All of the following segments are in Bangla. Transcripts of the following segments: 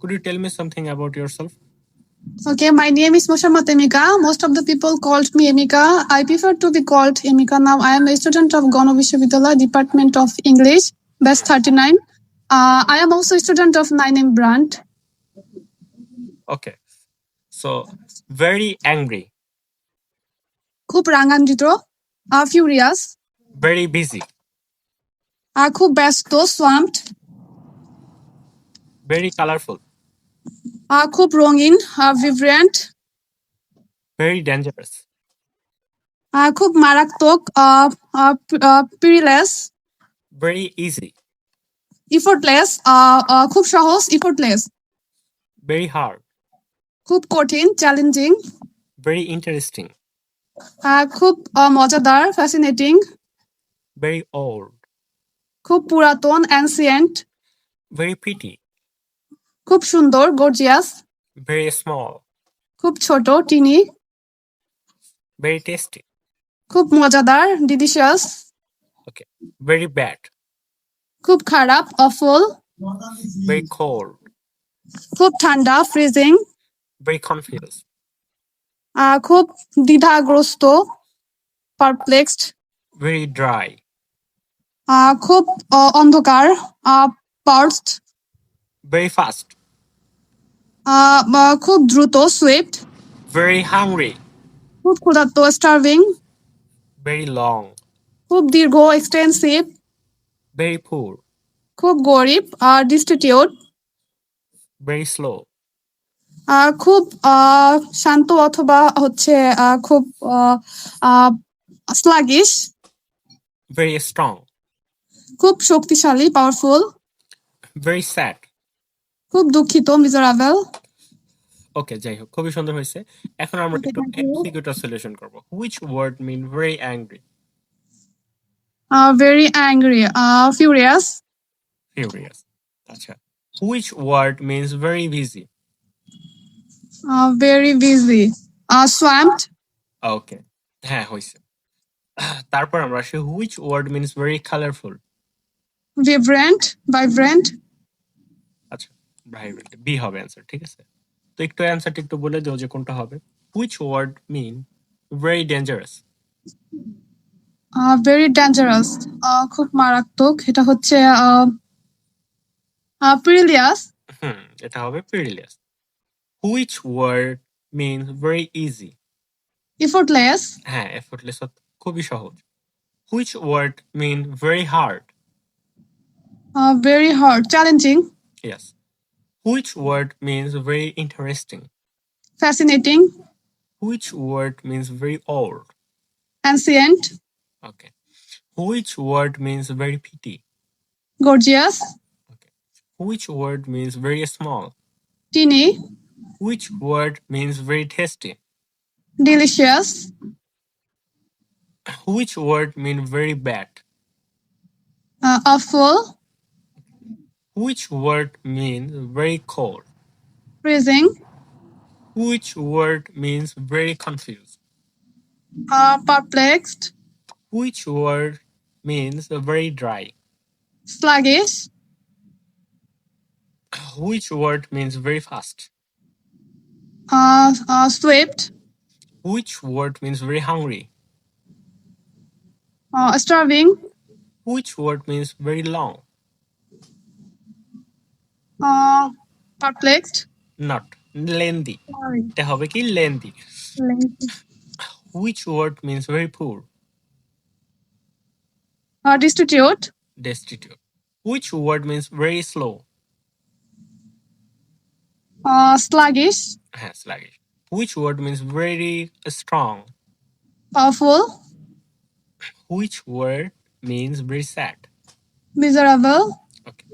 Could you tell me something about yourself? Okay, my name is Moshamat Emika. Most of the people called me Emika. I prefer to be called Emika now. I am a student of Gano Vishwavidyalaya, Department of English, Best 39. Uh, I am also a student of Nine M Brand. Okay. So, very angry, খুব রাঙান্বিত uh, furious, very busy, uh, খুব ব্যস্ত swamped, very colorful, uh, খুব রঙিন uh, vibrant, very dangerous, uh, খুব মারাত্মক uh, uh, uh, easy, effortless, uh, uh, খুব সহজ effortless, very hard, খুব কঠিন চ্যালেঞ্জিং very interesting, খুব uh, মজাদার ফ্যাসিনেটিং very old, খুব পুরাতন অ্যান্সিয়েন্ট very pretty, খুব সুন্দর গর্জিয়াস very small, খুব ছোট টিনি very tasty, খুব মজাদার ডিলিশিয়াস very bad, খুব খারাপ অফল very cold, খুব ঠান্ডা ফ্রিজিং very confused, খুব দ্বিধাগ্রস্ত পারপ্লেক্সড very dry, খুব অন্ধকার পার্সড very fast, খুব দ্রুত সুইফট very hungry, খুব ক্ষুধার্ত স্টার্ভিং very long, খুব দীর্ঘ এক্সটেন্সিভ very poor, খুব গরিব আর ডিস্টিটিউট very slow, আহ, খুব শান্ত অথবা হচ্ছে খুব স্লাগিশ very strong, খুব শক্তিশালী পাওয়ারফুল very sad. খুব দুঃখিত মিজারাবেল ওকে যাই হোক খুবই সুন্দর হয়েছে। এখন আমরা একটু. এক্সিকিউটর সলিউশন করব। Which word mean very angry very angry furious furious আচ্ছা which word means very busy very busy swamped okay হ্যাঁ হয়েছে। তারপর আমরা আসি which word means very colourful vibrant আচ্ছা ভাইব্রেন্ট বি হবে অ্যান্সার ঠিক আছে? তো একটু অ্যান্সারটা একটু বলে দাও যে কোনটা হবে। Which word mean very dangerous very dangerous খুব মারাত্মক। এটা হচ্ছে প্রিলিয়াস হুম এটা হবে perilous which word means very easy effortless হ্যাঁ এফোর্টলেস খুবই সহজ। Which word mean very hard very hard challenging Yes. Which word means very interesting? Fascinating. Which word means very old? Ancient. Okay. Which word means very pretty? Gorgeous. Okay. Which word means very small? Teeny. Which word means very tasty? Delicious. Which word means very bad? Uh, awful. Which word means very cold? freezing Which word means very confused? uh, perplexed Which word means very dry? sluggish Which word means very fast? uh, uh, swift Which word means very hungry? uh, starving Which word means very long? uh, perplexed Not lengthy. sorry এটা হবে কি lengthy. lengthy. Which word means very poor? uh, destitute Destitute. Which word means very slow? uh, sluggish হ্যাঁ sluggish. Which word means very strong? powerful Which word means very sad? miserable okay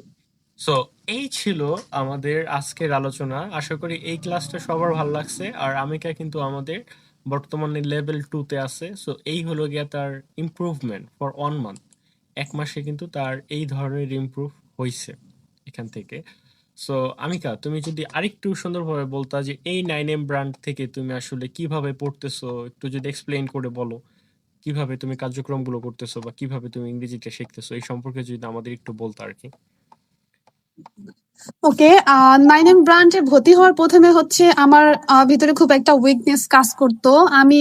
so এই ছিল আমাদের আজকের আলোচনা। আশা করি এই ক্লাসটা সবার ভালো লাগছে। আর আমিকা কিন্তু আমাদের বর্তমানে লেভেল টুতে আছে। সো এই হলো গিয়া তার ইমপ্রুভমেন্ট ফর ওয়ান মান্থ এক মাসে কিন্তু তার এই ধরনের ইমপ্রুভ হয়েছে এখান থেকে। সো আমিকা, তুমি যদি আরেকটু সুন্দরভাবে বলতা যে এই নাইন এম ব্র্যান্ড থেকে তুমি আসলে কীভাবে পড়তেছো, একটু যদি এক্সপ্লেইন করে বলো। কীভাবে তুমি কার্যক্রমগুলো করতেছো বা কীভাবে তুমি ইংরেজিটা শিখতেছো, এই সম্পর্কে যদি আমাদের একটু বলতো আর কি। ওকে নাইন এম ব্রাঞ্চে ভর্তি হওয়ার প্রথমে হচ্ছে আমার ভিতরে খুব একটা উইকনেস কাজ করতো। আমি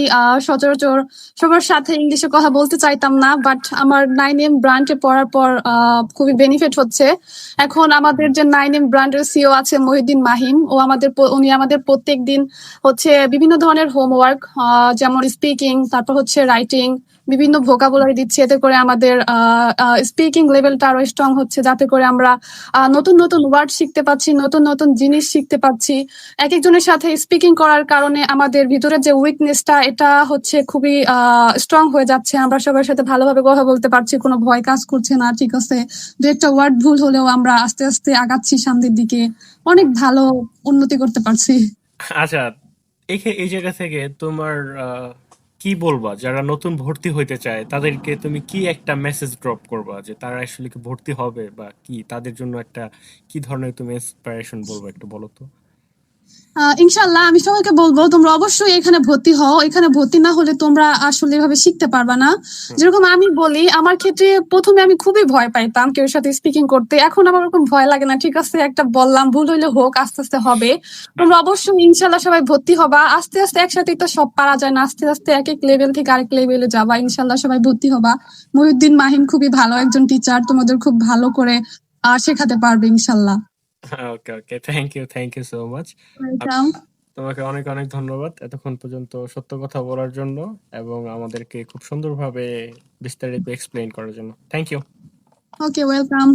সচরাচর সবার সাথে ইংলিশে কথা বলতে চাইতাম না বাট আমার নাইন এম ব্রাঞ্চে পড়ার পর খুবই বেনিফিট হচ্ছে। এখন আমাদের যে নাইন এম ব্রাঞ্চের সিও আছে মহিউদ্দিন মাহিম ও আমাদের উনি আমাদের প্রত্যেক দিন হচ্ছে বিভিন্ন ধরনের হোমওয়ার্ক যেমন স্পিকিং তারপর হচ্ছে রাইটিং বিভিন্ন ভোকাবুলারি দিচ্ছে, এতে করে আমাদের স্পিকিং লেভেলটা আরও স্ট্রং হচ্ছে, যাতে করে আমরা নতুন নতুন ওয়ার্ড শিখতে পাচ্ছি নতুন নতুন জিনিস শিখতে পাচ্ছি এক একজনের সাথে স্পিকিং করার কারণে আমাদের ভিতরে যে উইকনেসটা এটা হচ্ছে খুবই স্ট্রং হয়ে যাচ্ছে। আমরা সবার সাথে ভালোভাবে কথা বলতে পারছি, কোনো ভয় কাজ করছে না, ঠিক আছে? দু একটা ওয়ার্ড ভুল হলেও আমরা আস্তে আস্তে আগাচ্ছি সামনের দিকে। অনেক ভালো উন্নতি করতে পারছি। আচ্ছা এই জায়গা থেকে তোমার কি বলবা? যারা নতুন ভর্তি হইতে চায়, তাদেরকে তুমি কি একটা মেসেজ ড্রপ করবা যে তারা আসলে কি ভর্তি হবে বা কি? তাদের জন্য একটা কি ধরনের তুমি ইন্সপিরেশন বলব একটু বলো তো? ইনশাল্লাহ আমি সবাইকে বলব তোমরা অবশ্যই এখানে ভর্তি হও। এখানে ভর্তি না হলে তোমরা আসলে এভাবে শিখতে পারবা না। যেরকম আমি বলি আমার ক্ষেত্রে প্রথমে আমি খুবই ভয় পাইতাম কেউ সাথে স্পিকিং করতে। এখন আমার ওরকম ভয় লাগে না ঠিক আছে একটা বললাম ভুল হইলে হোক আস্তে আস্তে হবে। তোমরা অবশ্যই ইনশাল্লাহ সবাই ভর্তি হবা। আস্তে আস্তে একসাথে তো সব পারা যায় না আস্তে আস্তে এক এক লেভেল থেকে আরেক লেভেলে যাবা। ইনশাল্লাহ সবাই ভর্তি হবা। মহিউদ্দিন মাহিম খুবই ভালো একজন টিচার তোমাদের খুব ভালো করে শেখাতে পারবে ইনশাল্লাহ okay okay thank you thank you so much welcome তোমাকে অনেক অনেক ধন্যবাদ এতক্ষণ পর্যন্ত সত্য কথা বলার জন্য এবং আমাদেরকে খুব সুন্দরভাবে বিস্তারিত এক্সপ্লেইন করার জন্য। Thank you okay welcome